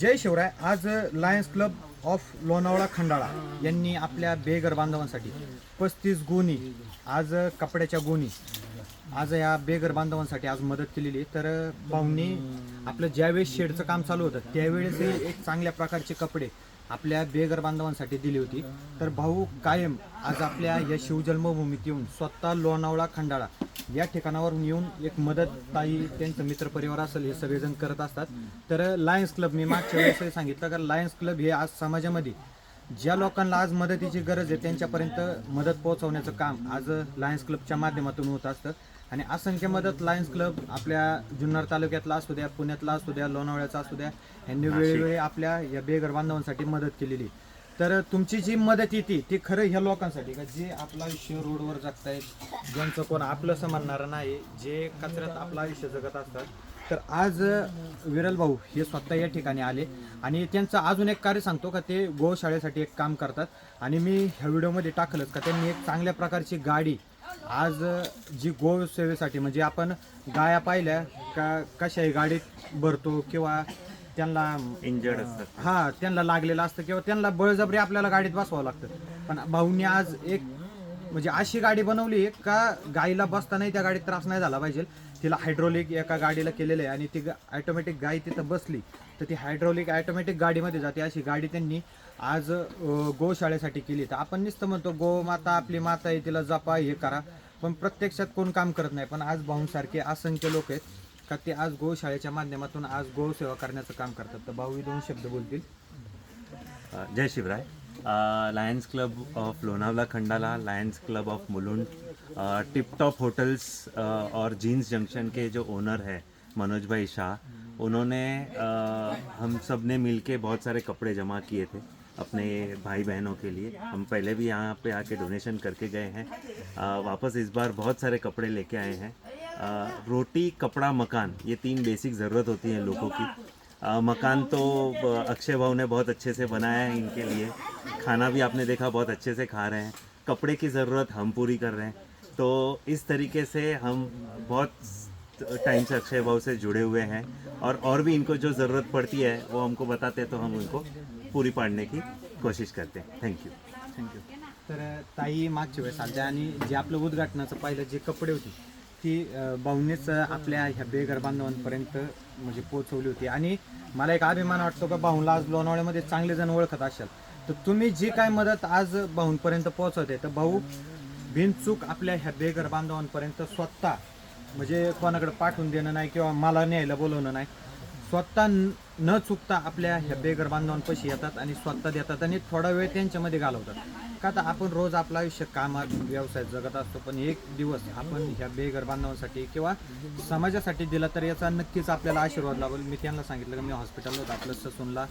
जय शिवराय आज lions club of Lonavala Khandala यांनी आपल्या बेघर बांधवांसाठी पस्तीस गोणी आज कपड्याच्या गोणी आज या बेघर बांधवांसाठी आज मदत केलेली आहे. तर भाऊंनी आपलं ज्यावेळेस शेडचं काम चालू होतं त्यावेळेस हे एक चांगल्या प्रकारचे कपडे आपल्या बेघर बांधवांसाठी दिली होती. तर भाऊ कायम आज आपल्या या शिवजन्मभूमीत येऊन स्वतः लोणावळा खंडाळा या ठिकाणावरून येऊन एक मदत ताई त्यांचं मित्रपरिवार असेल हे सगळेजण करत असतात. तर लायन्स क्लब मी मागच्या वेळेस सांगितलं का लायन्स क्लब हे आज समाजामध्ये ज्या लोकांना आज मदतीची गरज आहे त्यांच्यापर्यंत मदत पोहोचवण्याचं काम आज लायन्स क्लबच्या माध्यमातून होत असतं. आणि असंख्य मदत लायन्स क्लब आपल्या जुन्नर तालुक्यातला असू द्या पुण्यातला असू द्या लोणावळ्याचा असू द्या यांनी वेळोवेळी आपल्या या बेघर बांधवांसाठी मदत केलेली. तर तुमची जी मदत येते ती खरं ह्या लोकांसाठी का? जे आपलं आयुष्य रोडवर जगतायत ज्यांचं कोण आपलंसं म्हणणारं नाही जे कचऱ्यात आपलं आयुष्य जगत असतात. तर आज विरल भाऊ हे स्वतः या ठिकाणी आले आणि त्यांचं अजून एक कार्य सांगतो का? ते गोशाळेसाठी एक काम करतात. आणि मी ह्या व्हिडिओमध्ये टाकलंच का? त्यांनी एक चांगल्या प्रकारची गाडी आज जी गोसेवेसाठी म्हणजे आपण गाया पाहिल्या का कशाही गाडीत भरतो किंवा त्यांना इंजर्ड असतात. हा त्यांना लागलेलं असतं किंवा त्यांना बळजबरी आपल्याला गाडीत बसवावं लागतं. पण भाऊनी आज एक म्हणजे अशी गाडी बनवली का गाईला बसतानाही त्या गाडीत त्रास नाही झाला पाहिजे. तिला हायड्रोलिक एका गाडीला केलेलं आहे आणि ती ॲटोमॅटिक गाय तिथं बसली तर ती हायड्रोलिक ॲटोमॅटिक गाडीमध्ये जाते. अशी गाडी त्यांनी आज गोशाळेसाठी केली. तर आपण नुसतं म्हणतो गो माता आपली माता आहे तिला जपा हे करा. पण प्रत्यक्षात कोण काम करत नाही. पण आज भाऊंसारखे असंख्य लोक आहेत का ते आज गोशाळेच्या माध्यमातून आज गोसेवा करण्याचं काम करतात. तर भाऊही दोन शब्द बोलतील. जय Shivray. Lions club of Lonavala Khandala lions club of Mulund. Tip top hotels और जीन्स जंक्शन के जो ओनर है मनोज भाई शाह उन्होंने हम सबने मिल के बहुत सारे कपड़े जमा किए थे अपने भाई बहनों के लिए। हम पहले भी यहाँ पे आके डोनेशन करके गए हैं। अ, वापस इस बार बहुत सारे कपड़े लेके आए हैं। अ, रोटी कपड़ा मकान ये तीन बेसिक ज़रूरत होती है लोगों की। अ, मकान तो अक्षय भाव ने बहुत अच्छे से बनाया है इनके लिए। खाना भी आपने देखा बहुत अच्छे से खा रहे हैं। कपड़े की ज़रूरत हम पूरी कर रहे हैं। तो इस तरीके से हम बहुत टाइम से अक्षय भाव से जुड़े हुए हैं और और भी इनको जो ज़रूरत पड़ती है वो हमको बताते हैं तो हम उनको पूरी पाड़ने की कोशिश करते हैं। थँक्यू थँक्यू तर ताई मागच्या वेळेस आल्या आणि जे आपलं उद्घाटनाचं पाहिलं जे कपडे होते ती अं, आपल्या ह्या बेघर बांधवांपर्यंत म्हणजे पोचवली होती. आणि मला एक अभिमान वाटतो का भाऊंला आज लोणावळ्यामध्ये चांगले जण ओळखत असाल. तर तुम्ही जी काय मदत आज भाऊंपर्यंत पोहोचवते तर भाऊ बिनचूक आपल्या ह्या बेघर बांधवांपर्यंत स्वतः म्हणजे कोणाकडे पाठवून देणं नाही किंवा मला न्यायला बोलवणं नाही. स्वतः न- चुकता आपल्या ह्या बेघर बांधवांपाशी येतात आणि स्वतः देतात आणि थोडा वेळ त्यांच्यामध्ये घालवतात. का तर आपण रोज आपलं आयुष्य कामात व्यवसायात जगत असतो पण एक दिवस आपण ह्या बेघर बांधवांसाठी किंवा समाजासाठी दिला तर याचा नक्कीच आपल्याला आशीर्वाद लाभेल. मी त्यांना सांगितलं की मी हॉस्पिटलला होतो आपलं ससूनला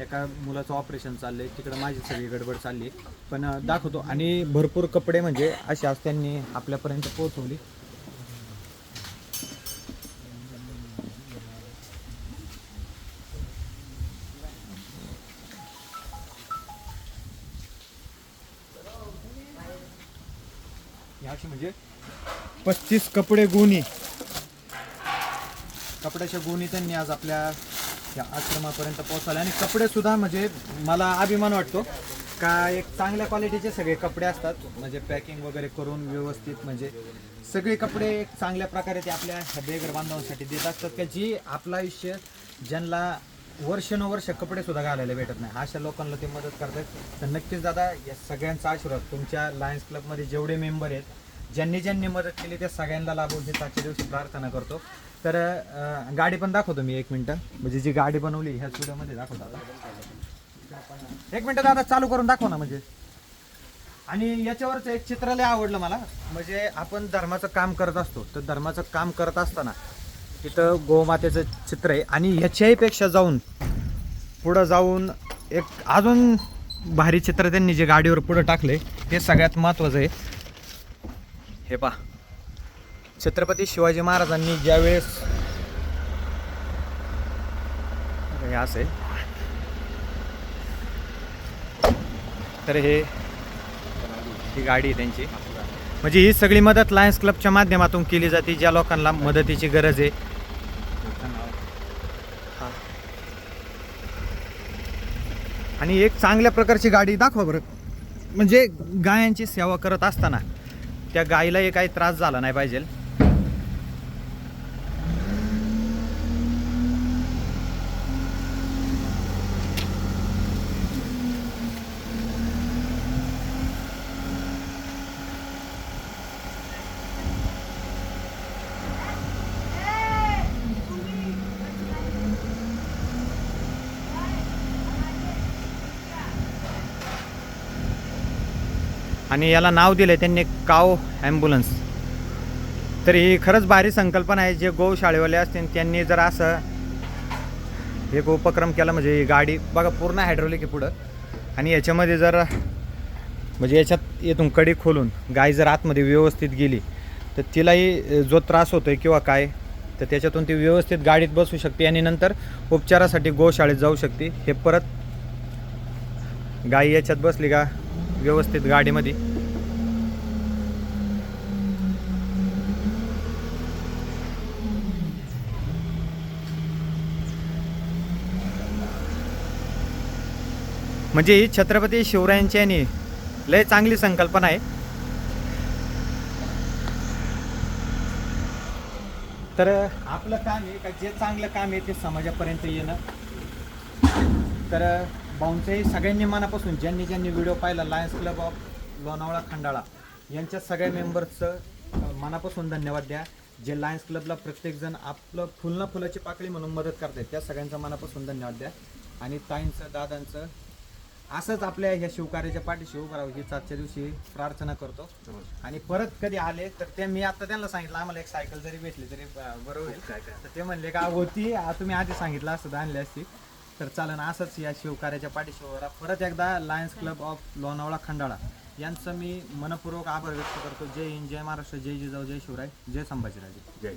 एका मुलाचं ऑपरेशन चाललंय तिकडं माझी सगळी गडबड चालली. पण दाखवतो. आणि भरपूर कपडे म्हणजे असे आज त्यांनी आपल्यापर्यंत पोहोचवली. अशी म्हणजे पस्तीस कपडे गोणी. कपड्याच्या गोणी त्यांनी आज आपल्या या आश्रमापर्यंत पोहोचवल्या. आणि कपडे सुद्धा म्हणजे मला अभिमान वाटतो का एक चांगल्या क्वालिटीचे सगळे कपडे असतात. म्हणजे पॅकिंग वगैरे करून व्यवस्थित म्हणजे सगळे कपडे एक चांगल्या प्रकारे ते आपल्या बेगर बांधवांसाठी देत असतात. का जी आपलं आयुष्य ज्यांना वर्षानुवर्ष कपडे सुद्धा घालायला भेटत नाही. अशा लोकांना ते मदत करतात. तर नक्कीच दादा या सगळ्यांचा आशीर्वाद तुमच्या लायन्स क्लबमध्ये जेवढे मेंबर आहेत ज्यांनी ज्यांनी मदत केली त्या सगळ्यांना लाभून हे आजच्या दिवशी प्रार्थना करतो. तर अं, गाडी पण दाखवतो मी एक मिनटं. म्हणजे जी गाडी बनवली ह्या व्हिडिओमध्ये दाखवतो दादा एक मिनटं दादा चालू करून दाखव ना म्हणजे. आणि याच्यावरच एक चित्र लय आवडलं मला. म्हणजे आपण धर्माचं काम करत असतो. तर धर्माचं काम करत असताना तिथं गोमातेचं चित्र आहे. आणि ह्याच्याही पेक्षा जाऊन पुढं जाऊन एक अजून भारी चित्र त्यांनी जे गाडीवर पुढं टाकले हे सगळ्यात महत्त्वाचं आहे. हे पा छत्रपती शिवाजी महाराजांनी ज्यावेळेस हे असं आहे. तर हे ही गाडी आहे त्यांची. म्हणजे ही सगळी मदत लायन्स क्लबच्या माध्यमातून केली जाते ज्या लोकांना मदतीची गरज आहे. आणि एक चांगल्या प्रकारची गाडी दाखवा बरं. म्हणजे गायांची सेवा करत असताना त्या गायीला काही त्रास झाला नाही पाहिजे. आणि याला नाव दिलं त्यांनी काव ॲम्ब्युलन्स. तर ही खरंच भारी संकल्पना आहे. जे गोशाळेवाले असतील त्यांनी जर असं एक उपक्रम केला म्हणजे ही गाडी बघा पूर्ण हायड्रोलिक आहे पुढं. आणि याच्यामध्ये जर म्हणजे याच्यात येथून कडी खोलून गाय जर आतमध्ये व्यवस्थित गेली तर तिलाही जो त्रास होतो आहे किंवा काय तर त्याच्यातून ती व्यवस्थित गाडीत बसू शकते आणि नंतर उपचारासाठी गोशाळेत जाऊ शकते. हे परत गाई याच्यात बसली का? व्यवस्थित गाडीमध्ये. म्हणजे ही छत्रपती शिवरायांची आणि लय चांगली संकल्पना आहे. तर आपलं काम आहे का? जे चांगलं काम आहे ते समाजापर्यंत येणं. तर भाऊंचंही सगळ्यांनी मनापासून ज्यांनी ज्यांनी व्हिडिओ पाहिला lions club of Lonavala Khandala यांच्या सगळ्या मेंबर्सचं मनापासून धन्यवाद द्या. जे लायन्स क्लबला प्रत्येकजण आपलं फुल ना फुलाची पाकळी म्हणून मदत करतायत त्या सगळ्यांचा मनापासून धन्यवाद द्या. आणि ताईंचं दादांचं असंच आपल्या ह्या शिवकार्याच्या पाठीशी उभं राहू हीच आजच्या दिवशी प्रार्थना करतो. आणि परत कधी आले तर ते मी आता त्यांना सांगितलं आम्हाला एक सायकल जरी भेटली तरी ब- बरं होईल. तर ते म्हणले का होती आ, तुम्ही आधी सांगितलं असतं तर आणली असती. तर चालन असंच या शिवकार्याच्या पाठीशी परत एकदा lions club of Lonavala Khandala. यांचं मी मनपूर्वक आभार व्यक्त करतो. जय हिंद जय महाराष्ट्र जय जिजाऊ जय शिवराय जय संभाजीराजे. जय